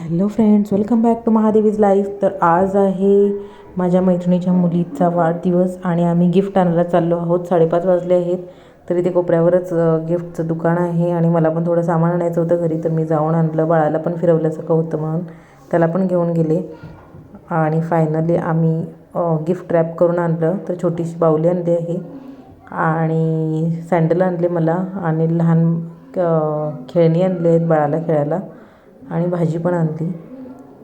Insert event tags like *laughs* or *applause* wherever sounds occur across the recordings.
Hello friends welcome back to Mahadevi's life. तर आज आहे माझ्या मैत्रिणीच्या मुलीचा वाढदिवस आणि आम्ही गिफ्ट आणायला चाललो आहोत. साडेपाच वाजले आहेत तर इथे कोपऱ्यावरच गिफ्टचं दुकान आहे आणि मला पण थोडं सामान आणायचं होतं घरी तर मी जाऊन आणलं. बाळाला पण फिरवल्यासारखं होतं म्हणून. त्याला पण घेऊन गेले. आणि फायनली आम्ही गिफ्ट रॅप करून आणलं. तर छोटीशी बाहुली आणली आहे आणि सँडल आणले मला आणि लहान खेळणी आणले आहेत बाळाला खेळायला. आणि भाजी पण आणली.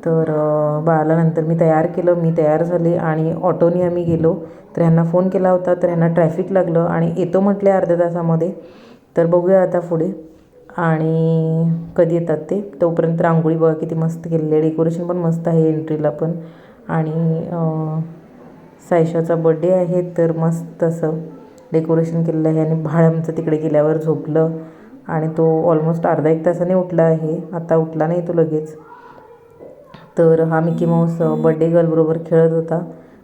तर अ, बाळाला नंतर मी तयार केलं. मी तयार झाले आणि ऑटोने आम्ही गेलो. तर ह्यांना फोन केला होता. तर ह्यांना ट्रॅफिक लागलं आणि येतो म्हटले अर्ध्या तासामध्ये. तर बघूया आता पुढे. आणि कधी येतात ते. तोपर्यंत रांगोळी बघा किती मस्त केलेली आहे. डेकोरेशन पण मस्त आहे एंट्रीला पण. आणि सायशाचा बड्डे आहे. तर मस्त असं डेकोरेशन केलेलं आहे. आणि भाळ आमचं तिकडे गेल्यावर झोपलं. आणि तो ऑलमोस्ट अर्धा एक तासाने उठला आहे. आता उठला नाही तो लगेच. तर हा मिकी माऊस बड्डे गर्लबरोबर खेळत होता.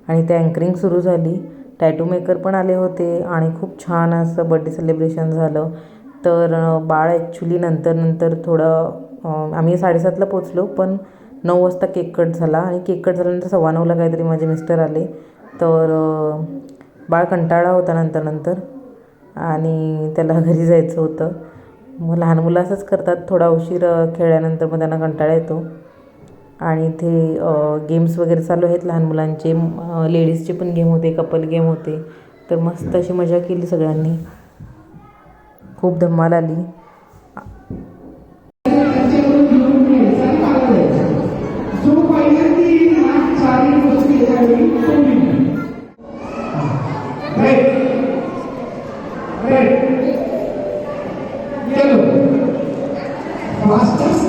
आणि ते अँकरिंग सुरू झाली. टॅटू मेकर पण आले होते आणि खूप छान असं बड्डे सेलिब्रेशन झालं. तर बाळ ॲक्च्युली नंतर नंतर थोडं आम्ही साडेसातला पोचलो पण नऊ वाजता केक कट झाला. आणि केक कट झाल्यानंतर सव्वा नऊला काहीतरी माझे मिस्टर आले. तर बाळ कंटाळा होता नंतर नंतर. आणि त्याला *laughs* घरी जायचं होतं. मग लहान मुलं असंच करतात. थोडा उशीर खेळल्यानंतर मग त्यांना कंटाळा येतो. आणि इथे गेम्स वगैरे चालू आहेत लहान मुलांचे. लेडीजचे पण गेम होते कपल गेम होते. तर मस्त अशी मजा केली सगळ्यांनी. खूप धमाल आली. prósperos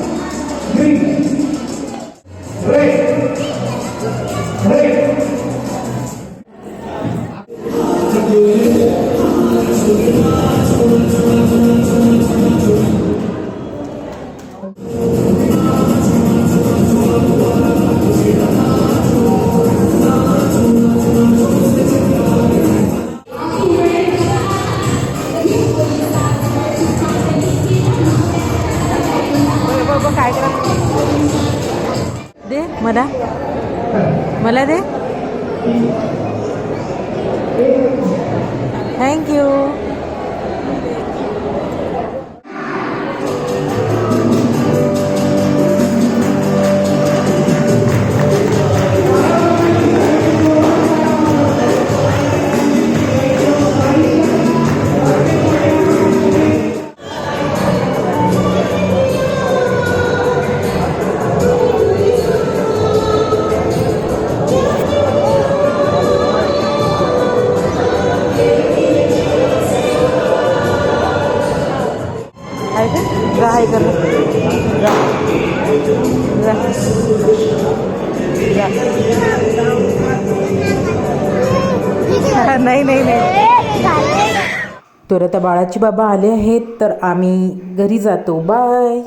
मला? मला दे. थँक्यू आहे का कर नाही नाही नाही. तर आता बाळाची बाबा आले आहेत तर आम्ही घरी जातो. बाय.